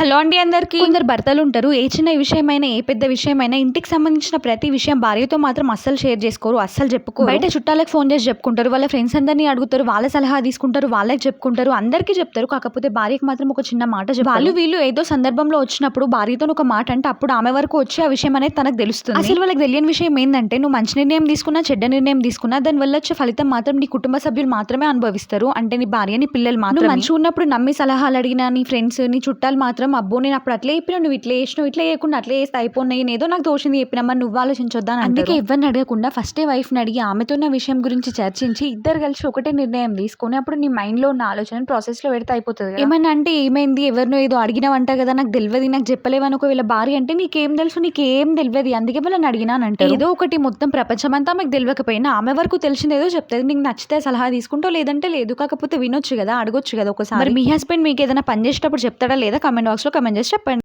Hello అండి అందరికి. కొందరు భర్తలు ఉంటారు ఏ చిన్న విషయమైనా ఏ పెద్ద విషయమైనా ఇంటికి సంబంధించిన ప్రతి విషయం భార్యతో మాత్రం అస్సలు షేర్ చేసుకోరు అస్సలు చెప్పుకోరు. బయట చుట్టాలకు ఫోన్ చేసి చెప్పుకుంటారు. వాళ్ళ ఫ్రెండ్స్ అందరినీ అడుగుతారు. వాళ్ళ సలహా తీసుకుంటారు. వాళ్ళకి చెప్పుకుంటారు. అందరికీ చెప్తారు. కాకపోతే భార్యకి మాత్రం ఒక చిన్న మాట చెప్పారు. వాళ్ళు వీళ్ళు ఏదో సందర్భంలో వచ్చినప్పుడు భార్యతో ఒక మాట అంటే అప్పుడు ఆమె వరకు వచ్చి ఆ విషయం అనేది తనకు తెలుస్తుంది. అసలు వాళ్ళకి తెలియని విషయం ఏంటంటే నువ్వు మంచి నిర్ణయం తీసుకున్నా చెడ్డ నిర్ణయం తీసుకున్నా దాని వల్ల వచ్చే ఫలితం మాత్రం నీ కుటుంబ సభ్యులు మాత్రమే అనుభవిస్తారు. అంటే నీ భార్య నీ పిల్లలు మాత్రం మంచిగా ఉన్నప్పుడు నమ్మి సలహాలు అడిగిన నీ ఫ్రెండ్స్ నీ చుట్టాలు మాత్రం అబ్బో నేను అప్పుడు అట్లే చెప్పినా నువ్వు ఇట్లా చేసినావు ఇట్లా చేయకుండా అట్లే చేస్తే అయిపోయినాయి ఏదో నాకు దోషింది చెప్పినమ్మా నువ్వు ఆలోచించొద్దా అని అందుకే ఎవరిని అడగకుండా ఫస్టే వైఫ్ని అడిగి ఆమెతో ఉన్న విషయం గురించి చర్చించి ఇద్దరు కలిసి ఒకటే నిర్ణయం తీసుకొని అప్పుడు నీ మైండ్లో ఉన్న ఆలోచన ప్రాసెస్లో పెడితే అయిపోతుంది. ఏమన్నా అంటే ఏమైంది? ఎవరినో ఏదో అడిగినావంట కదా నాకు తెలియదు నాకు చెప్పలేవని ఒకవేళ భార్య అంటే నీకేం తెలుసు నీకేం తెలియదు అందుకే వాళ్ళని అడిగినానంటే ఏదో ఒకటి మొత్తం ప్రపంచమంతా ఆమెకు తెలియకపోయినా ఆమె వరకు తెలిసింది ఏదో చెప్తుంది నీకు నచ్చితే సలహా తీసుకుంటావు లేదంటే లేదు కాకపోతే వినొచ్చు కదా అడగొచ్చు కదా ఒకసారి. మరి మీ హస్బెండ్ మీకు ఏదైనా పని చేసేటప్పుడు చెప్తాడా లేదా? కమెంట్ బాక్స్లో కమెంట్ చేసి చెప్పండి.